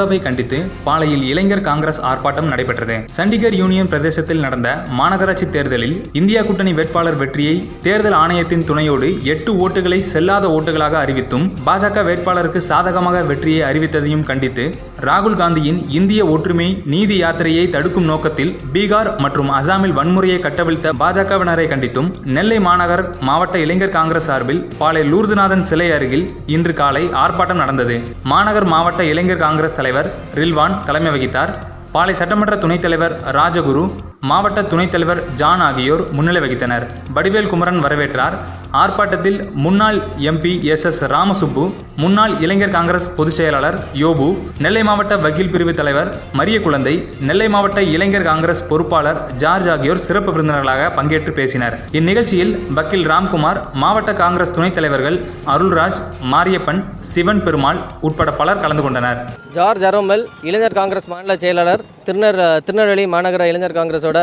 பாஜகவை கண்டித்து பாளையில் இளைஞர் காங்கிரஸ் ஆர்ப்பாட்டம் நடைபெற்றது. சண்டிகர் யூனியன் பிரதேசத்தில் நடந்த மாநகராட்சி தேர்தலில் இந்தியா கூட்டணி வேட்பாளர் வெற்றியை தேர்தல் ஆணையத்தின் துணையோடு எட்டு ஓட்டுகளை செல்லாத ஓட்டுகளாக அறிவித்தும் பாஜக வேட்பாளருக்கு சாதகமாக வெற்றியை அறிவித்ததையும் கண்டித்து ராகுல் காந்தியின் இந்திய ஒற்றுமை நீதி யாத்திரையை தடுக்கும் நோக்கத்தில் பீகார் மற்றும் அசாமில் வன்முறையை கட்டவிழ்த்த பாஜகவினரை கண்டித்தும் நெல்லை மாநகர் மாவட்ட இளைஞர் காங்கிரஸ் சார்பில் பாளை லூர்துநாதன் சிலை அருகில் இன்று காலை ஆர்ப்பாட்டம் நடந்தது. மாநகர் மாவட்ட இளைஞர் காங்கிரஸ் தலைவர் ரில்வான் தலைமை வகித்தார். பாளை சட்டமன்ற துணைத் தலைவர் ராஜகுரு மாவட்ட துணைத் தலைவர் ஜான் ஆகியோர் முன்னிலை வகித்தனர். வடிவேல் குமரன் வரவேற்றார். ஆர்ப்பாட்டத்தில் முன்னாள் எம்பி எஸ் எஸ் ராமசுப்பு முன்னாள் இளைஞர் காங்கிரஸ் பொதுச் செயலாளர் யோபு நெல்லை மாவட்ட வக்கீல் பிரிவு தலைவர் மரிய குழந்தை நெல்லை மாவட்ட இளைஞர் காங்கிரஸ் பொறுப்பாளர் ஜார்ஜ் ஆகியோர் சிறப்பு விருந்தினர்களாக பங்கேற்று பேசினர். இந்நிகழ்ச்சியில் வக்கீல் ராம்குமார் மாவட்ட காங்கிரஸ் துணைத் தலைவர்கள் அருள்ராஜ் மாரியப்பன் சிவன் பெருமாள் உட்பட பலர் கலந்து கொண்டனர். ஜார்ஜ் அரோமல் இளைஞர் காங்கிரஸ் மாநில செயலாளர் திருநெல் திருநெல்வேலி மாநகர இளைஞர் காங்கிரஸோட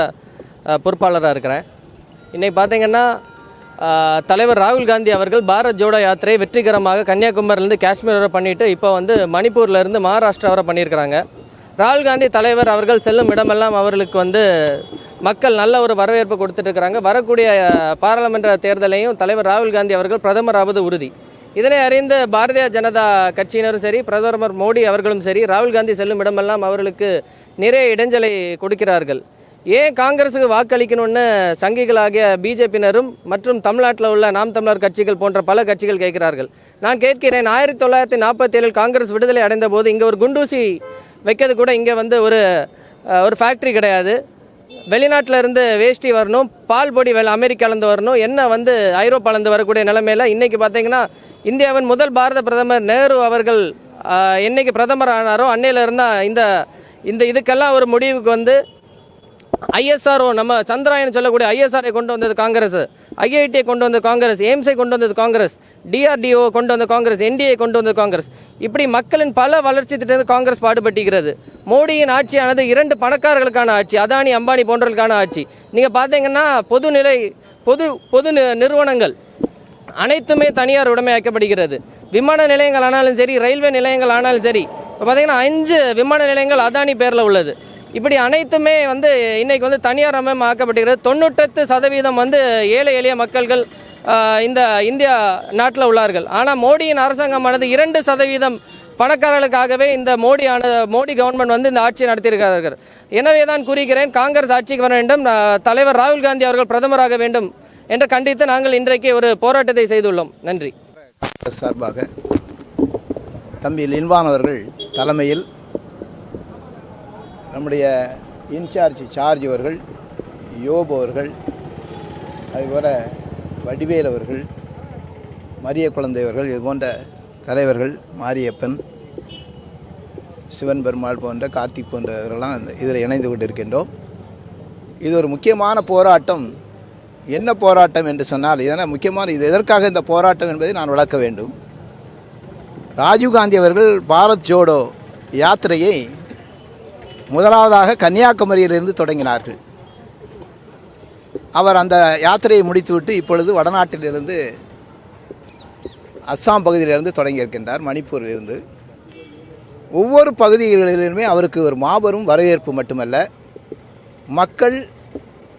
பொறுப்பாளராக இருக்கிறேன். இன்னைக்கு பார்த்தீங்கன்னா தலைவர் ராகுல் காந்தி அவர்கள் பாரத் ஜோடோ யாத்திரையை வெற்றிகரமாக கன்னியாகுமரியிலேருந்து காஷ்மீர் வரை பண்ணிவிட்டு இப்போ வந்து மணிப்பூர்லேருந்து மகாராஷ்டிரா வரை பண்ணியிருக்கிறாங்க. ராகுல் காந்தி தலைவர் அவர்கள் செல்லும் இடமெல்லாம் அவர்களுக்கு வந்து மக்கள் நல்ல ஒரு வரவேற்பு கொடுத்துட்ருக்கிறாங்க வரக்கூடிய பாராளுமன்ற தேர்தலையும் தலைவர் ராகுல் காந்தி அவர்கள் பிரதமராவது உறுதி. இதனை அறிந்த பாரதிய ஜனதா கட்சியினரும் சரி பிரதமர் மோடி அவர்களும் சரி ராகுல் காந்தி செல்லும் இடமெல்லாம் அவர்களுக்கு நிறைய இடைஞ்சலை கொடுக்கிறார்கள். ஏன் காங்கிரஸுக்கு வாக்களிக்கணும்னு சங்கிகளாகிய பிஜேபியினரும் மற்றும் தமிழ்நாட்டில் உள்ள நாம் தமிழர் கட்சிகள் போன்ற பல கட்சிகள் கேட்கிறார்கள். நான் கேட்கிறேன் ஆயிரத்தி தொள்ளாயிரத்தி நாற்பத்தி ஏழில் காங்கிரஸ் விடுதலை அடைந்த போது இங்கே ஒரு குண்டூசி வைக்கிறது கூட இங்கே வந்து ஒரு ஒரு ஃபேக்ட்ரி கிடையாது. வெளிநாட்டில் இருந்து வேஷ்டி வரணும் பால் பொடி வெள்ள அமெரிக்காலேருந்து வரணும் என்ன வந்து ஐரோப்பாலேருந்து வரக்கூடிய நிலைமையில் இன்றைக்கி பார்த்தீங்கன்னா இந்தியாவின் முதல் பாரத பிரதமர் நேரு அவர்கள் என்னைக்கு பிரதமர் ஆனாரோ அன்னையிலிருந்தால் இந்த இந்த இதுக்கெல்லாம் ஒரு முடிவுக்கு வந்து ஐஎஸ்ஆர்ஓ நம்ம சந்திராயன் சொல்லக்கூடிய ஐஎஸ்ஆர்ஐ கொண்டு வந்தது காங்கிரஸ். ஐஐடியை கொண்டு வந்தது காங்கிரஸ் எய்ம்ஸை கொண்டு வந்தது காங்கிரஸ் டிஆர்டிஓ கொண்டு வந்த காங்கிரஸ் என்டிஏ கொண்டு வந்தது காங்கிரஸ். இப்படி மக்களின் பல வளர்ச்சி திட்டத்தை காங்கிரஸ் பாடுபட்டுகிறது மோடியின் ஆட்சியானது இரண்டு பணக்காரர்களுக்கான ஆட்சி அதானி அம்பானி போன்றவர்களுக்கான ஆட்சி. நீங்கள் பார்த்தீங்கன்னா பொதுநிலை பொது பொது நிறுவனங்கள் அனைத்துமே தனியார் உடைமையாக்கப்படுகிறது விமான நிலையங்கள் ஆனாலும் சரி ரயில்வே நிலையங்கள் ஆனாலும் சரி இப்போ பார்த்தீங்கன்னா அஞ்சு விமான நிலையங்கள் அதானி பேரில் உள்ளது. இப்படி அனைத்துமே வந்து இன்றைக்கி வந்து தனியார் அமையம் ஆக்கப்படுகிறது தொண்ணூற்றெட்டு சதவீதம் வந்து ஏழை எளிய மக்கள்கள் இந்த இந்தியா நாட்டில் உள்ளார்கள். ஆனால் மோடியின் அரசாங்கமானது இரண்டு சதவீதம் பணக்காரர்களுக்காகவே இந்த மோடியான மோடி கவர்மெண்ட் வந்து இந்த ஆட்சியை நடத்தியிருக்கிறார்கள். எனவே தான் கூறுகிறேன் காங்கிரஸ் ஆட்சிக்கு வர வேண்டும் தலைவர் ராகுல் காந்தி அவர்கள் பிரதமராக வேண்டும் என்று கண்டித்து நாங்கள் இன்றைக்கு ஒரு போராட்டத்தை செய்துள்ளோம். நன்றி. சார்பாக தம்பி லின்வான் அவர்கள் தலைமையில் நம்முடைய இன்சார்ஜ் சார்ஜ் அவர்கள் யோப் அவர்கள் அதுபோல் வடிவேல் அவர்கள் மரிய குழந்தை அவர்கள் இது போன்ற தலைவர்கள் மாரியப்பன் சிவன் பெருமாள் போன்ற கார்த்திக் போன்றவர்கள்லாம் இதில் இணைந்து கொண்டிருக்கின்றோம். இது ஒரு முக்கியமான போராட்டம். என்ன போராட்டம் என்று சொன்னால் இதனால் முக்கியமான இது எதற்காக இந்த போராட்டம் என்பதை நான் விளக்க வேண்டும். ராஜீவ்காந்தி அவர்கள் பாரத் ஜோடோ யாத்திரையை முதலாவதாக கன்னியாகுமரியிலிருந்து தொடங்கினார்கள். அவர் அந்த யாத்திரையை முடித்துவிட்டு இப்பொழுது வடநாட்டிலிருந்து அஸ்ஸாம் பகுதியிலிருந்து தொடங்கியிருக்கின்றார் மணிப்பூரிலிருந்து. ஒவ்வொரு பகுதிகளிலுமே அவருக்கு ஒரு மாபெரும் வரவேற்பு மட்டுமல்ல மக்கள்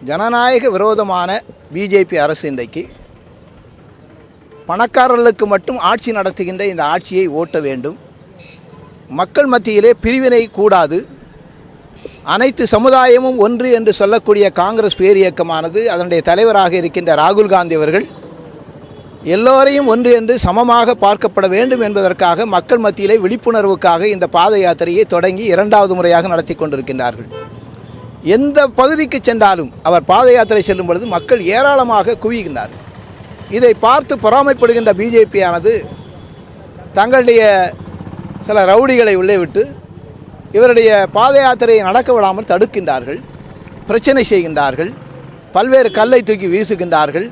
ஜனநாயக விரோதமான பிஜேபி அரசு இன்றைக்கு பணக்காரர்களுக்கு மட்டும் ஆட்சி நடத்துகின்ற இந்த ஆட்சியை ஓட்ட வேண்டும். மக்கள் மத்தியிலே பிரிவினை கூடாது. அனைத்து சமுதாயமும் ஒன்று என்று சொல்லக்கூடிய காங்கிரஸ் பேரியக்கமானது அதனுடைய தலைவராக இருக்கின்ற ராகுல் காந்தி அவர்கள் எல்லோரையும் ஒன்று என்று சமமாக பார்க்கப்பட வேண்டும் என்பதற்காக மக்கள் மத்தியிலே விழிப்புணர்வுக்காக இந்த பாத யாத்திரையை தொடங்கி இரண்டாவது முறையாக நடத்தி கொண்டிருக்கின்றார்கள். எந்த பகுதிக்கு சென்றாலும் அவர் பாத யாத்திரை செல்லும் பொழுது மக்கள் ஏராளமாக குவிகின்றார்கள். இதை பார்த்து பொறாமைப்படுகின்ற பிஜேபியானது தங்களுடைய சில ரவுடிகளை உள்ளே விட்டு இவருடைய பாத யாத்திரையை நடக்க விடாமல் தடுக்கின்றார்கள் பிரச்சனை செய்கின்றார்கள் பல்வேறு கல்லை தூக்கி வீசுகின்றார்கள்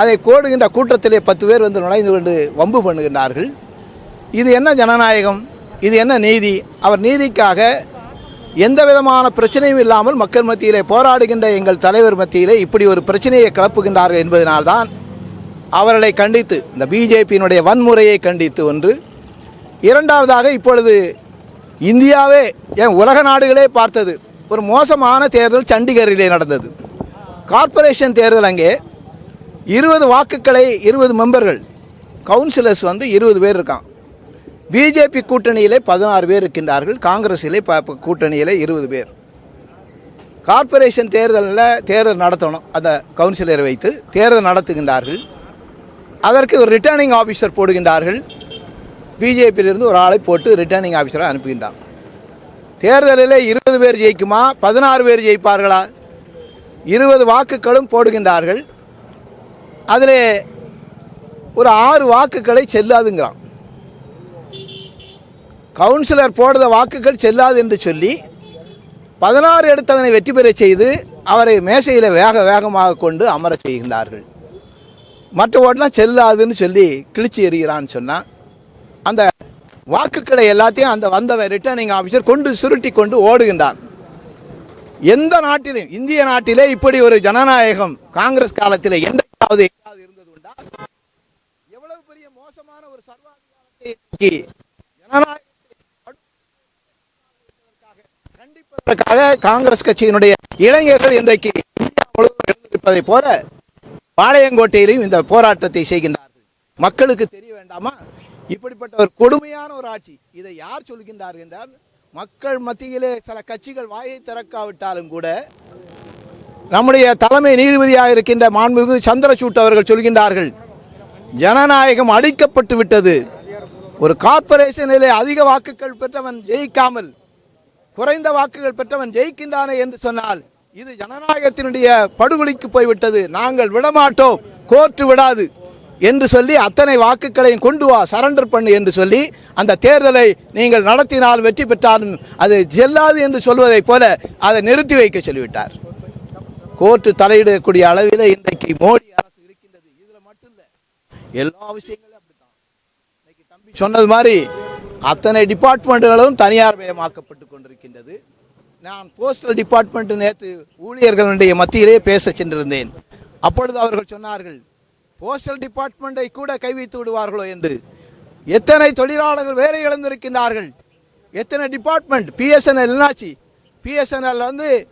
அதை கோடுகின்ற கூட்டத்திலே பத்து பேர் வந்து நுழைந்து கொண்டு வம்பு பண்ணுகின்றார்கள். இது என்ன ஜனநாயகம்? இது என்ன நீதி? அவர் நீதிக்காக எந்த விதமான பிரச்சனையும் இல்லாமல் மக்கள் மத்தியிலே போராடுகின்ற எங்கள் தலைவர் மத்தியிலே இப்படி ஒரு பிரச்சனையை கிளப்புகின்றார்கள் என்பதனால்தான் அவர்களை கண்டித்து இந்த பிஜேபியினுடைய வன்முறையை கண்டித்து ஒன்று. இரண்டாவதாக இப்பொழுது இந்தியாவே என் உலக நாடுகளே பார்த்தது ஒரு மோசமான தேர்தல் சண்டிகரிலே நடந்தது. கார்ப்பரேஷன் தேர்தல் அங்கே இருபது வாக்குகளை இருபது மெம்பர்கள் கவுன்சிலர்ஸ் வந்து இருபது பேர் இருக்கான். பிஜேபி கூட்டணியிலே பதினாறு பேர் இருக்கின்றார்கள் காங்கிரஸிலே ப- கூட்டணியிலே இருபது பேர். கார்ப்பரேஷன் தேர்தலில் தேர்தல் நடத்தணும் அந்த கவுன்சிலரை வைத்து தேர்தல் நடத்துகின்றார்கள். அதற்கு ஒரு ரிட்டர்னிங் ஆஃபீஸர் போடுகின்றார்கள். பிஜேபியிலிருந்து ஒரு ஆளை போட்டு ரிட்டர்னிங் ஆஃபீஸராக அனுப்புகின்றான். தேர்தலில் இருபது பேர் ஜெயிக்குமா? பதினாறு பேர் ஜெயிப்பார்களா? இருபது வாக்குகளும் போடுகின்றார்கள். அதில் ஒரு ஆறு வாக்குகளை செல்லாதுங்கிறான். கவுன்சிலர் போடுற வாக்குகள் செல்லாது என்று சொல்லி பதினாறு எடுத்தவனை வெற்றி பெறச் செய்து அவரை மேசையில் வேக வேகமாக கொண்டு அமரச் செய்கின்றார்கள். மற்ற ஓட்டெலாம் செல்லாதுன்னு சொல்லி கிழிச்சு எறிகிறான்னு சொன்னால் அந்த வாக்குகளை எல்லாத்தையும் அந்த வந்த ரிட்டர்னிங் ஆஃபீஸர் கொண்டு சுருட்டி கொண்டு ஓடுகின்றான். எந்த நாட்டிலும் இந்திய நாட்டிலே இப்படி ஒரு ஜனநாயகம் காங்கிரஸ் காலத்தில் என்றாவது எங்காவது இருந்தது உண்டா? எவ்வளவு பெரிய மோசமான ஒரு சர்வாதிகாரத்தை கண்டிப்பதற்காக காங்கிரஸ் கட்சியினுடைய இளைஞர்கள் இன்றைக்கு இந்தியா முழுவதும் எழுந்திருப்பதை போல பாளையங்கோட்டையிலும் இந்த போராட்டத்தை செய்கின்றார்கள். மக்களுக்கு தெரிய வேண்டாமா? இப்படிப்பட்ட ஒரு கொடுமையான ஒரு ஆட்சி. இதை யார் சொல்கின்றார் என்றால் மக்கள் மத்தியிலே சில கட்சிகள் வாயை திறக்காவிட்டாலும் கூட நம்முடைய தலைமை நீதிபதியாக இருக்கின்ற மாண்புமிகு சந்திரசூட் அவர்கள் சொல்கின்றார்கள் ஜனநாயகம் அழிக்கப்பட்டு விட்டது. ஒரு கார்பரேஷனிலே அதிக வாக்குகள் பெற்றவன் ஜெயிக்காமல் குறைந்த வாக்குகள் பெற்றவன் ஜெயிக்கின்றானே என்று சொன்னால் இது ஜனநாயகத்தினுடைய படுகொலிக்கு போய்விட்டது. நாங்கள் விடமாட்டோம் கோர்ட்டு விடாது. என்று சொல்லி அத்தனை வாக்குகளையும் கொண்டு வா சரண்டர் பண்ணு என்று சொல்லி அந்த தேர்தலை நீங்கள் நடத்தினால் வெற்றி பெற்றாலும் அது செல்லாது என்று சொல்வதைப் போல அதை நிறுத்தி வைக்க சொல்லிவிட்டார். கோர்ட்டு தலையிடக்கூடிய அளவில் இன்றைக்கு மோடி அரசு இருக்கின்றது. இதில் மட்டும் இல்லை எல்லா விஷயங்களும் அப்படித்தான். இன்னைக்கு தம்பி சொன்னது மாதிரி அத்தனை டிபார்ட்மெண்ட்டுகளும் தனியார் மயமாக்கப்பட்டு கொண்டிருக்கின்றது. நான் போஸ்டல் டிபார்ட்மெண்ட் நேற்று ஊழியர்களுடைய மத்தியிலே பேச சென்றிருந்தேன். அப்பொழுது அவர்கள் சொன்னார்கள் போஸ்டல் டிபார்ட்மெண்ட்டை கூட கைவித்து விடுவார்களோ என்று? எத்தனை தொழிலாளர்கள் வேலை இழந்திருக்கின்றார்கள்? எத்தனை டிபார்ட்மெண்ட் பிஎஸ்என்எல் என்னாச்சு? பிஎஸ்என்எல் வந்து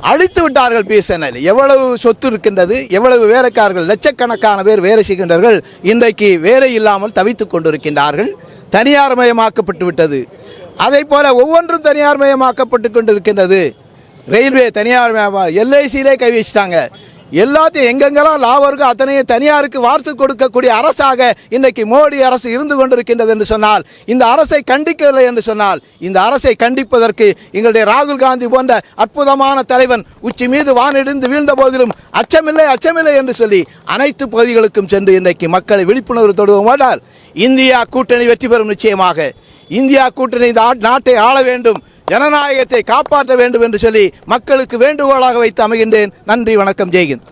அழித்து விட்டார்கள் பிஎஸ்என்எல் எவ்வளவு சொத்து இருக்கின்றது? எவ்வளவு வேலைக்காரர்கள்? லட்சக்கணக்கான பேர் வேலை செய்கின்றார்கள். இன்றைக்கு வேலை இல்லாமல் தவித்துக் கொண்டிருக்கின்றார்கள். தனியார் மயமாக்கப்பட்டு விட்டது. அதே போல ஒவ்வொன்றும் தனியார் மயமாக்கப்பட்டு கொண்டிருக்கின்றது. ரயில்வே தனியார் எல்ஐசியிலே கை வச்சிட்டாங்க. எல்லாத்தையும் எங்கெங்கெல்லாம் லாபம் இருக்கோ அத்தனையும் தனியாருக்கு வார்த்து கொடுக்கக்கூடிய அரசாக இன்றைக்கு மோடி அரசு இருந்து கொண்டிருக்கின்றது என்று சொன்னால் இந்த அரசை கண்டிக்கவில்லை என்று சொன்னால் இந்த அரசை கண்டிப்பதற்கு எங்களுடைய ராகுல் காந்தி போன்ற அற்புதமான தலைவன் உச்சி மீது வானிடிந்து வீழ்ந்த போதிலும் அச்சமில்லை அச்சமில்லை என்று சொல்லி அனைத்து பகுதிகளுக்கும் சென்று இன்றைக்கு மக்களை விழிப்புணர்வு தொடுவோமானால் இந்தியா கூட்டணி வெற்றி பெறும் நிச்சயமாக. இந்தியா கூட்டணி இந்த நாட்டை ஆள வேண்டும். ஜனநாயகத்தை காப்பாற்ற வேண்டும் என்று சொல்லி மக்களுக்கு வேண்டுகோளாக வைத்து அமைகின்றேன். நன்றி வணக்கம் ஜெய்கின்